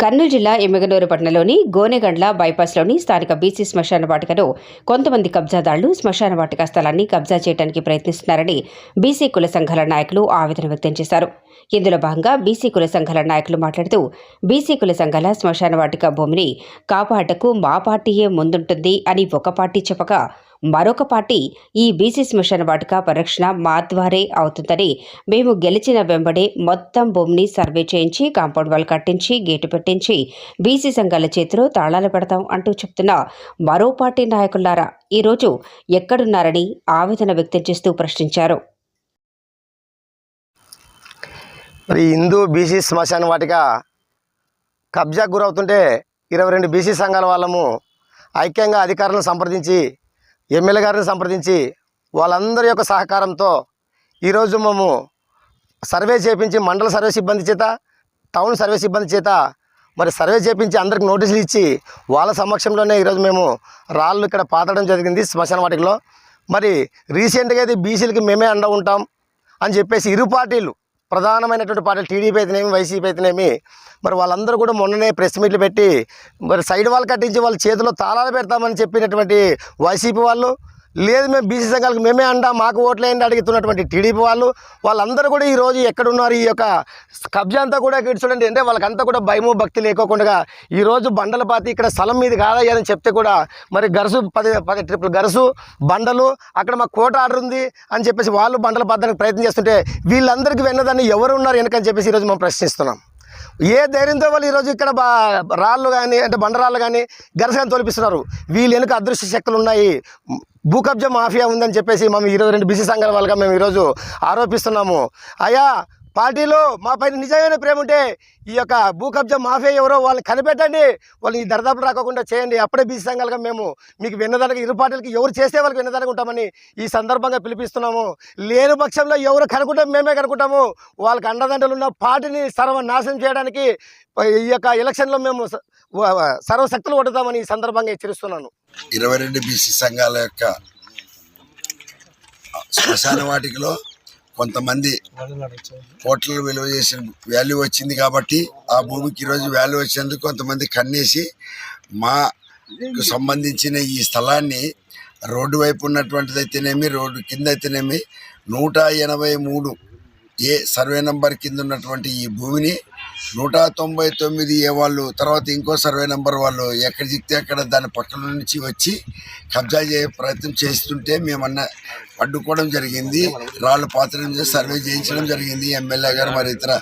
కర్నూలు జిల్లా ఎమ్మిగనూరు పట్టణంలోని గోనెగండ్ల బైపాస్లోని స్థానిక బీసీ శ్మశాన వాటికను కొంతమంది కబ్జాదారులు శ్మశాన వాటిక స్థలాన్ని కబ్జా చేయడానికి ప్రయత్నిస్తున్నారని బీసీ కుల సంఘాల నాయకులు ఆవేదన వ్యక్తం చేశారు. ఇందులో భాగంగా బీసీ కుల సంఘాల నాయకులు మాట్లాడుతూ బీసీ కుల సంఘాల శ్మశాన వాటిక భూమిని కాపాటకు మా పార్టీయే ముందుంటుంది అని ఒక పార్టీ చెప్పగా మరొక పార్టీ ఈ బీసీ శ్మశాన వాటిక పరిరక్షణ మా ద్వారే అవుతుందని మేము గెలిచిన వెంబడే మొత్తం భూమిని సర్వే చేయించి కాంపౌండ్ వాల్ కట్టించి గేటు పెట్టించి బీసీ సంఘాల చేతిలో తాళాలు పెడతాం అంటూ చెప్తున్న మరో పార్టీ నాయకులారా ఈరోజు ఎక్కడున్నారని ఆవేదన వ్యక్తం చేస్తూ ప్రశ్నించారు. మరి హిందూ బీసీ శ్మశాన వాటిక కబ్జాకు గురవుతుంటే ఇరవై రెండు బీసీ సంఘాల వాళ్ళము ఐక్యంగా అధికారులను సంప్రదించి ఎమ్మెల్యే గారిని సంప్రదించి వాళ్ళందరి యొక్క సహకారంతో ఈరోజు మేము సర్వే చేపించి మండల సర్వే సిబ్బంది చేత టౌన్ సర్వే సిబ్బంది చేత మరి సర్వే చేపించి అందరికి నోటీసులు ఇచ్చి వాళ్ళ సమక్షంలోనే ఈరోజు మేము రాళ్ళు ఇక్కడ పాతడం జరిగింది శ్మశాన వాటికలో. మరి రీసెంట్గా అయితే బీసీలకి మేమే అండ ఉంటాం అని చెప్పేసి ఇరు పార్టీలు ప్రధానమైనటువంటి పార్టీలు టీడీపీ అయితేనేమి వైసీపీ అయితేనేమి మరి వాళ్ళందరూ కూడా మొన్ననే ప్రెస్ మీట్లు పెట్టి మరి సైడ్ వాళ్ళు కట్టించి వాళ్ళ చేతిలో తాళాలు పెడతామని చెప్పినటువంటి వైసీపీ వాళ్ళు లేదు మేము బీసీ సంఘాలకు మేమే అండా మాకు ఓట్లేయండి అడుగుతున్నటువంటి టీడీపీ వాళ్ళు. వాళ్ళందరూ కూడా ఈరోజు ఎక్కడున్నారు ఈ యొక్క కబ్జా అంతా కూడా ఇక్కడ చూడండి అంటే వాళ్ళకంతా కూడా భయము భక్తి లేకోకుండా ఈరోజు బండల పాతి ఇక్కడ స్థలం మీద కాదయ్యా అని చెప్తే కూడా మరి గరుసు పది పది ట్రిపుల్ గరుసు బండలు అక్కడ మా కోట ఆర్డర్ ఉంది అని చెప్పేసి వాళ్ళు బండల పాతడానికి ప్రయత్నం చేస్తుంటే వీళ్ళందరికీ వెన్నదాన్ని ఎవరు ఉన్నారు వెనకని చెప్పేసి ఈరోజు మనం ప్రశ్నిస్తున్నాం. ఏ ధైర్యంతో వాళ్ళు ఈరోజు ఇక్కడ బా రాళ్ళు కానీ అంటే బండరాళ్ళు కానీ గరసగాని తోలిపిస్తున్నారు వీళ్ళు వెనుక అదృశ్య శక్తులు ఉన్నాయి. భూకబ్జా మాఫియా ఉందని చెప్పేసి మేము ఇరవై రెండు బీసీ సంఘాల వాళ్ళగా మేము ఈరోజు ఆరోపిస్తున్నాము. అయ్యా పార్టీలో మా పైన నిజమైన ప్రేమ ఉంటే ఈ యొక్క భూ కబ్జా మాఫియా ఎవరో వాళ్ళని కనిపెట్టండి వాళ్ళు ఈ దరిదాపులు రాకుండా చేయండి. అప్పుడే బీసీ సంఘాలుగా మేము మీకు విన్నదానికి ఇరు పార్టీలకి ఎవరు చేస్తే వాళ్ళకి విన్నదానికి ఉంటామని ఈ సందర్భంగా పిలిపిస్తున్నాము. లేని పక్షంలో ఎవరు కనుకుంటాం మేమే కనుక్కుంటాము. వాళ్ళకి అండదండలు ఉన్న పార్టీని సర్వనాశనం చేయడానికి ఈ యొక్క ఎలక్షన్లో మేము సర్వశక్తులు కొడతామని ఈ సందర్భంగా హెచ్చరిస్తున్నాను. ఇరవై రెండు బీసీ సంఘాల యొక్క శ్మశాన వాటికలో కొంతమంది కోట్ల విలువ చేసిన వాల్యూ వచ్చింది కాబట్టి ఆ భూమికి ఈరోజు వాల్యూ వచ్చినందుకు కొంతమంది కన్నేసి మాకు సంబంధించిన ఈ స్థలాన్ని రోడ్డు వైపు ఉన్నటువంటిది అయితేనేమి రోడ్డు కింద అయితేనేమి నూట ఎనభై మూడు ఏ సర్వే నంబర్ కింద ఉన్నటువంటి ఈ భూమిని నూట తొంభై తొమ్మిది ఏ వాళ్ళు తర్వాత ఇంకో సర్వే నెంబర్ వాళ్ళు ఎక్కడ చిక్తే అక్కడ దాని పక్కన నుంచి వచ్చి కబ్జా చేయ ప్రయత్నం చేస్తుంటే మేమన్నా అడ్డుకోవడం జరిగింది. రాళ్ళు పాత్రం చేసి సర్వే చేయించడం జరిగింది. ఎమ్మెల్యే గారు మరి ఇతర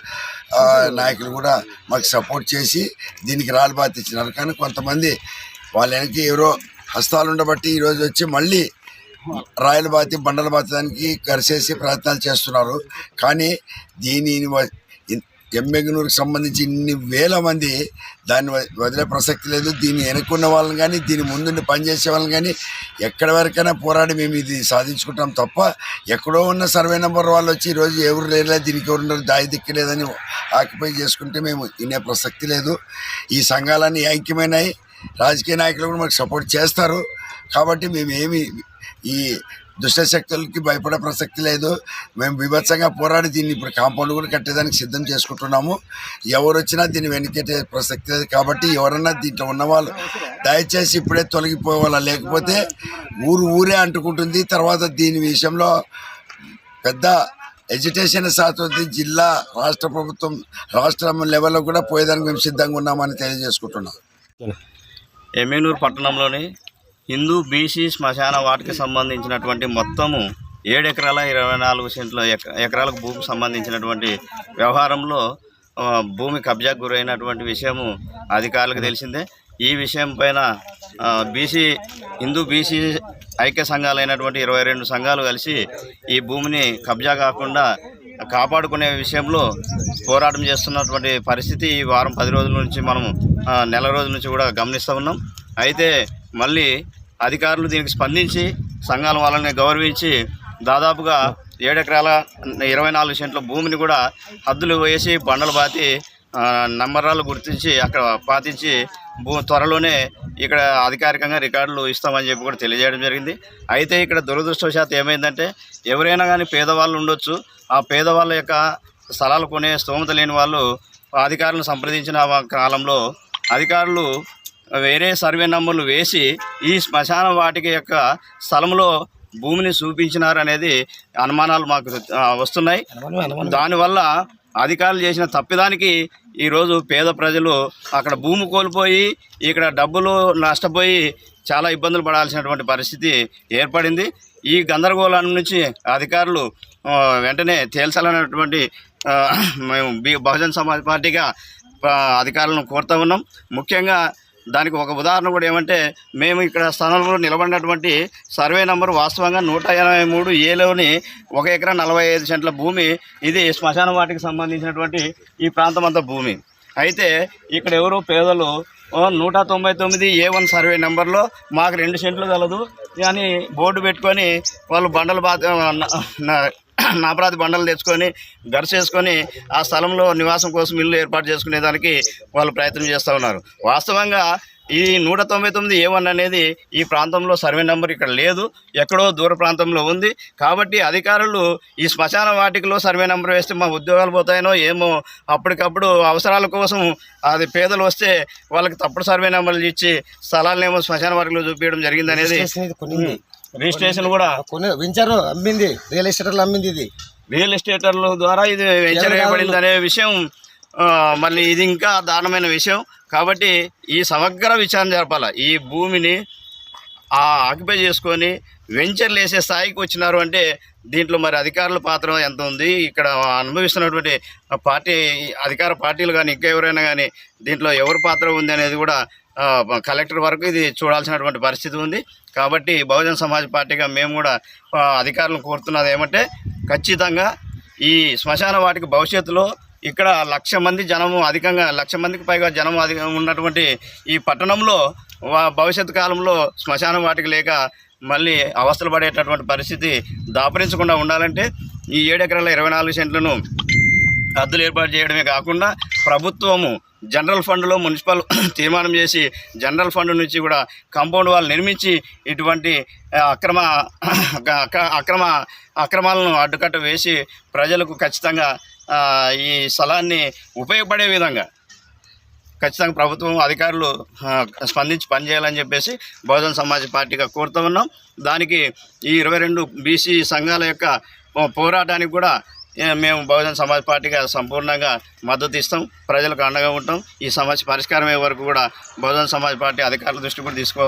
నాయకులు కూడా మాకు సపోర్ట్ చేసి దీనికి రాళ్ళు బాధ ఇచ్చినారు కానీ కొంతమంది వాళ్ళ ఎవరో హస్తాలు ఉండబట్టి ఈరోజు వచ్చి మళ్ళీ రాయల బాతి బండల బాతడానికి కరిసేసి ప్రయత్నాలు చేస్తున్నారు. కానీ దీనిని వ- ఎమ్మెగనూరుకి సంబంధించి ఇన్ని వేల మంది దాన్ని వదిలే ప్రసక్తి లేదు. దీన్ని వెనుకున్న వాళ్ళని కానీ దీని ముందుండి పనిచేసే వాళ్ళని కానీ ఎక్కడి వరకైనా పోరాడి మేము ఇది సాధించుకుంటాం తప్ప ఎక్కడో ఉన్న సర్వే నెంబర్ వాళ్ళు వచ్చి ఈరోజు ఎవరు లేరులే దీనికి ఎవరు ఉండరు దాయి దిక్కలేదని ఆక్యుపై చేసుకుంటే మేము వినే ప్రసక్తి లేదు. ఈ సంఘాలన్నీ ఐక్యమైనాయి. రాజకీయ నాయకులు కూడా మాకు సపోర్ట్ చేస్తారు. కాబట్టి మేము ఏమి ఈ దుష్ట శక్తులకి భయపడే ప్రసక్తి లేదు. మేము బీభత్సంగా పోరాడి దీన్ని ఇప్పుడు కాంపౌండ్ కూడా కట్టేదానికి సిద్ధం చేసుకుంటున్నాము. ఎవరు వచ్చినా దీన్ని వెనకెట్టే ప్రసక్తి లేదు కాబట్టి ఎవరన్నా దీంట్లో ఉన్నవాళ్ళు దయచేసి ఇప్పుడే తొలగిపోవాలా? లేకపోతే ఊరు ఊరే అంటుకుంటుంది. తర్వాత దీని విషయంలో పెద్ద ఎడ్యుకేషన్ శాతం జిల్లా రాష్ట్ర ప్రభుత్వం రాష్ట్రం లెవెల్లో కూడా పోయేదానికి మేము సిద్ధంగా ఉన్నామని తెలియజేసుకుంటున్నాం. ఎమ్మెనూరు పట్టణంలోని హిందూ బీసీ శ్మశాన వాటికి సంబంధించినటువంటి మొత్తము ఏడు ఎకరాల ఇరవై నాలుగు సెంట్ల ఎక- ఎకరాలకు భూమికి సంబంధించినటువంటి వ్యవహారంలో భూమి కబ్జాకు గురైనటువంటి విషయము అధికారులకు తెలిసిందే. ఈ విషయం పైన బీసీ హిందూ బీసీ ఐక్య సంఘాలైనటువంటి ఇరవై రెండు సంఘాలు కలిసి ఈ భూమిని కబ్జా కాకుండా కాపాడుకునే విషయంలో పోరాటం చేస్తున్నటువంటి పరిస్థితి ఈ వారం పది రోజుల నుంచి మనం నెల రోజుల నుంచి కూడా గమనిస్తూ ఉన్నాం. అయితే మళ్ళీ అధికారులు దీనికి స్పందించి సంఘాల వాళ్ళని గౌరవించి దాదాపుగా ఏడెకరాల ఇరవై నాలుగు సెంట్ల భూమిని కూడా హద్దులు వేసి బండలు పాతి నంబరాలు గుర్తించి అక్కడ పాతించి భూ త్వరలోనే ఇక్కడ అధికారికంగా రికార్డులు ఇస్తామని చెప్పి కూడా తెలియజేయడం జరిగింది. అయితే ఇక్కడ దురదృష్టవశాత్తు ఏమైందంటే ఎవరైనా కానీ పేదవాళ్ళు ఉండొచ్చు. ఆ పేదవాళ్ళ యొక్క స్థలాలు కొనే స్తోమత లేని వాళ్ళు అధికారులను సంప్రదించిన కాలంలో అధికారులు వేరే సర్వే నంబర్లు వేసి ఈ శ్మశాన వాటిక యొక్క స్థలంలో భూమిని చూపించినారు అనేది అనుమానాలు మాకు వస్తున్నాయి. దానివల్ల అధికారులు చేసిన తప్పిదానికి ఈరోజు పేద ప్రజలు అక్కడ భూమి కోల్పోయి ఇక్కడ డబ్బులు నష్టపోయి చాలా ఇబ్బందులు పడాల్సినటువంటి పరిస్థితి ఏర్పడింది. ఈ గందరగోళం నుంచి అధికారులు వెంటనే తేల్చాలనేటువంటి మేము బహుజన్ సమాజ్ పార్టీగా అధికారులను కోరుతా ఉన్నాం. ముఖ్యంగా దానికి ఒక ఉదాహరణ కూడా ఏమంటే మేము ఇక్కడ స్థానంలో నిలబడినటువంటి సర్వే నంబర్ వాస్తవంగా నూట ఎనభై మూడు ఏలోని ఒక ఎకరా నలభై ఐదు సెంట్ల భూమి. ఇది శ్మశాన వాటికి సంబంధించినటువంటి ఈ ప్రాంతం అంతా భూమి. అయితే ఇక్కడ ఎవరు పేదలు నూట తొంభై తొమ్మిది ఏ వన్ సర్వే నెంబర్లో మాకు రెండు సెంట్లు కలదు అని బోర్డు పెట్టుకొని వాళ్ళు బండలు బాధ నాపరాతి బండలు తెచ్చుకొని గరిచేసుకొని ఆ స్థలంలో నివాసం కోసం ఇల్లు ఏర్పాటు చేసుకునే దానికి వాళ్ళు ప్రయత్నం చేస్తూ ఉన్నారు. వాస్తవంగా ఈ నూట తొంభై తొమ్మిది ఏ వన్ అనేది ఈ ప్రాంతంలో సర్వే నెంబర్ ఇక్కడ లేదు. ఎక్కడో దూర ప్రాంతంలో ఉంది. కాబట్టి అధికారులు ఈ శ్మశాన వాటికలో సర్వే నెంబర్ వేస్తే మా ఉద్యోగాలు పోతాయనో ఏమో అప్పటికప్పుడు అవసరాల కోసం అది పేదలు వస్తే వాళ్ళకి తప్పుడు సర్వే నెంబర్లు ఇచ్చి స్థలాలనేమో శ్మశాన వాటికలో చూపించడం జరిగింది అనేది రిజిస్ట్రేషన్ కూడా కొన్ని వెంచరు అమ్మింది. రియల్ ఎస్టేటర్లు అమ్మింది ఇది. రియల్ ఎస్టేటర్ల ద్వారా ఇది వెంచర్ వేయబడింది అనే విషయం మళ్ళీ ఇది ఇంకా దారుణమైన విషయం. కాబట్టి ఈ సమగ్ర విచారణ జరపాలి. ఈ భూమిని ఆ ఆక్యుపై చేసుకొని వెంచర్లు వేసే స్థాయికి వచ్చినారు అంటే దీంట్లో మరి అధికారుల పాత్ర ఎంత ఉంది? ఇక్కడ అనుభవిస్తున్నటువంటి పార్టీ అధికార పార్టీలు కానీ ఇంకా ఎవరైనా కానీ దీంట్లో ఎవరి పాత్ర ఉంది అనేది కూడా కలెక్టర్ వరకు ఇది చూడాల్సినటువంటి పరిస్థితి ఉంది. కాబట్టి బహుజన సమాజ్ పార్టీగా మేము కూడా అధికారులను కోరుతున్నది ఏమంటే ఖచ్చితంగా ఈ శ్మశాన వాటికి భవిష్యత్తులో ఇక్కడ లక్ష మంది జనము అధికంగా లక్ష మందికి పైగా జనము అధిక ఉన్నటువంటి ఈ పట్టణంలో వా- భవిష్యత్తు కాలంలో శ్మశాన వాటికి లేక మళ్ళీ అవస్థలు పడేటటువంటి పరిస్థితి దాపరించకుండా ఉండాలంటే ఈ ఏడు ఎకరాల ఇరవై నాలుగు సెంట్లను హద్దులు ఏర్పాటు చేయడమే కాకుండా ప్రభుత్వము జనరల్ ఫండ్లో మున్సిపల్ తీర్మానం చేసి జనరల్ ఫండ్ నుంచి కూడా కాంపౌండ్ వాళ్ళు నిర్మించి ఇటువంటి అక్రమ అక్రమ అక్రమాలను అడ్డుకట్ట వేసి ప్రజలకు ఖచ్చితంగా ఈ స్థలాన్ని ఉపయోగపడే విధంగా ఖచ్చితంగా ప్రభుత్వం అధికారులు స్పందించి పనిచేయాలని చెప్పేసి బహుజన సమాజ్ పార్టీగా కోరుతూ ఉన్నాం. దానికి ఈ ఇరవై రెండు బీసీ సంఘాల యొక్క పోరాటానికి కూడా మేము బహుజన సమాజ్ పార్టీగా సంపూర్ణంగా మద్దతు ఇస్తాం. ప్రజలకు అండగా ఉంటాం. ఈ సమస్య పరిష్కారం అయ్యే వరకు కూడా బహుజన సమాజ్ పార్టీ అధికారుల దృష్టి కూడా తీసుకో